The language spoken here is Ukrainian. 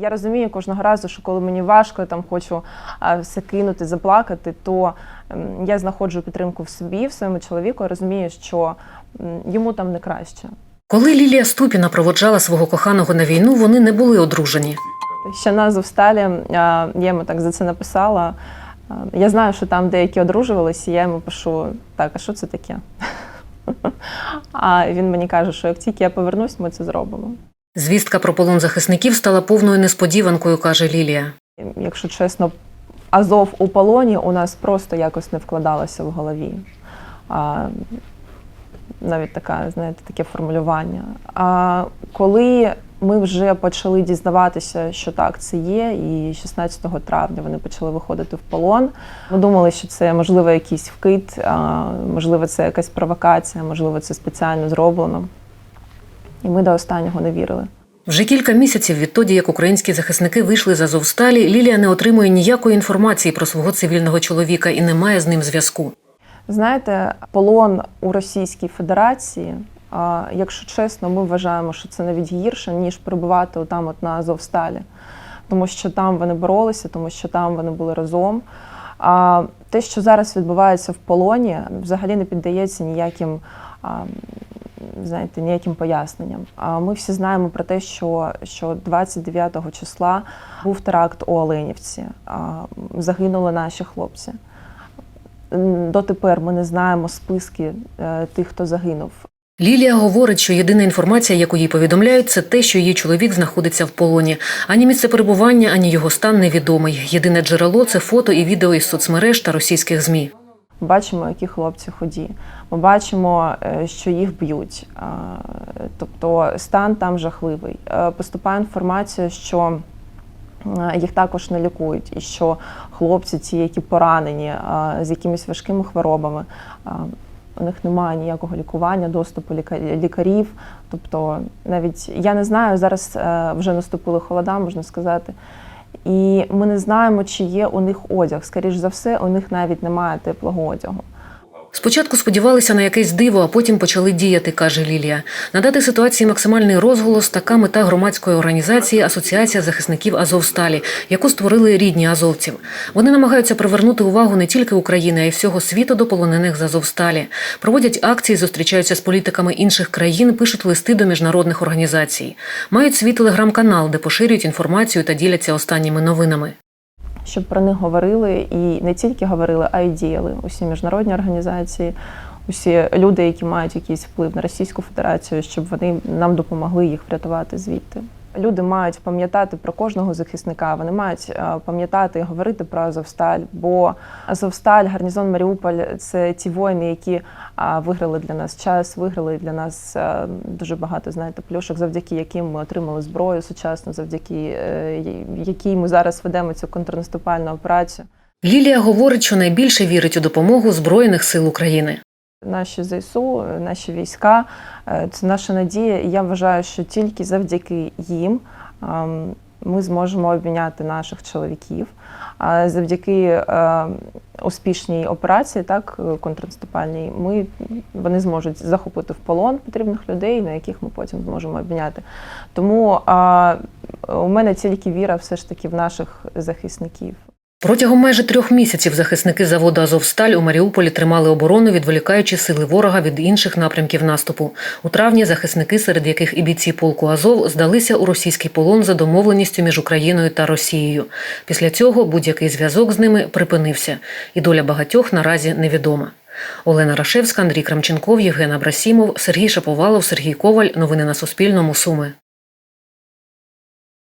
Я розумію кожного разу, що коли мені важко, я там хочу все кинути, заплакати, то ем, я знаходжу підтримку в собі, в своєму чоловіку. Я розумію, що йому там не краще. Коли Лілія Ступіна проводжала свого коханого на війну, вони не були одружені. Ще на Азовсталі я йому так за це написала. Я знаю, що там деякі одружувалися, і я йому пишу: так, а що це таке? А він мені каже, що як тільки я повернусь, ми це зробимо. Звістка про полон захисників стала повною несподіванкою, каже Лілія. Якщо чесно, Азов у полоні у нас просто якось не вкладалося в голові. А, навіть така, знаєте, таке формулювання. А коли ми вже почали дізнаватися, що так це є, і 16 травня вони почали виходити в полон. Ми думали, що це можливо якийсь вкид, а, можливо, це якась провокація, можливо, це спеціально зроблено. І ми до останнього не вірили. Вже кілька місяців відтоді, як українські захисники вийшли з Азовсталі, Лілія не отримує ніякої інформації про свого цивільного чоловіка і не має з ним зв'язку. Знаєте, полон у Російській Федерації, якщо чесно, ми вважаємо, що це навіть гірше, ніж перебувати там от на Азовсталі. Тому що там вони боролися, тому що там вони були разом. А те, що зараз відбувається в полоні, взагалі не піддається ніяким. Знаєте, ніяким поясненням. А ми всі знаємо про те, що, що 29 числа був теракт у Оленівці. Загинули наші хлопці. Дотепер ми не знаємо списки е, тих, хто загинув. Лілія говорить, що єдина інформація, яку їй повідомляють, це те, що її чоловік знаходиться в полоні. Ані місце перебування, ані його стан невідомий. Єдине джерело це фото і відео із соцмереж та російських змі. Ми бачимо, які хлопці ході. Ми бачимо, е, що їх б'ють. Тобто стан там жахливий. Е, Поступає інформація, що їх також не лікують, і що хлопці, ті, які поранені з якимись важкими хворобами, у них немає ніякого лікування, доступу ліка- лікарів. Тобто, навіть я не знаю, зараз е, вже наступили холода, можна сказати. І ми не знаємо, чи є у них одяг. Скоріше за все, у них навіть немає теплого одягу. Спочатку сподівалися на якесь диво, а потім почали діяти, каже Лілія. Надати ситуації максимальний розголос така мета громадської організації Асоціація захисників Азовсталі, яку створили рідні азовців. Вони намагаються привернути увагу не тільки України, а й всього світу до полонених з Азовсталі. Проводять акції, зустрічаються з політиками інших країн, пишуть листи до міжнародних організацій. Мають свій телеграм-канал, де поширюють інформацію та діляться останніми новинами. Щоб про них говорили і не тільки говорили, а й діяли. Усі міжнародні організації, усі люди, які мають якийсь вплив на Російську Федерацію, щоб вони нам допомогли їх врятувати звідти. Люди мають пам'ятати про кожного захисника. Вони мають е, пам'ятати і говорити про Азовсталь. Бо Азовсталь, гарнізон Маріуполь це ті воїни, які виграли для нас час, виграли для нас е, дуже багато знаєте плюшок, завдяки яким ми отримали зброю сучасну, завдяки е, якій ми зараз ведемо цю контрнаступальну операцію. Лілія говорить, що найбільше вірить у допомогу Збройних сил України. Наші ЗСУ, наші війська е, це наша надія. І я вважаю, що тільки завдяки їм ем, ми зможемо обміняти наших чоловіків. А завдяки е, успішній операції, так контрнаступальній, ми вони зможуть захопити в полон потрібних людей, на яких ми потім зможемо обміняти. Тому а, у мене тільки віра все ж таки в наших захисників. Протягом майже трьох місяців захисники заводу Азовсталь у Маріуполі тримали оборону, відволікаючи сили ворога від інших напрямків наступу. У травні захисники, серед яких і бійці полку Азов, здалися у російський полон за домовленістю між Україною та Росією. Після цього будь-який зв'язок з ними припинився, і доля багатьох наразі невідома. Олена Рашевська, Андрій Крамченков, Євген Абрасімов, Сергій Шаповалов, Сергій Коваль. Новини на Суспільному. Суми.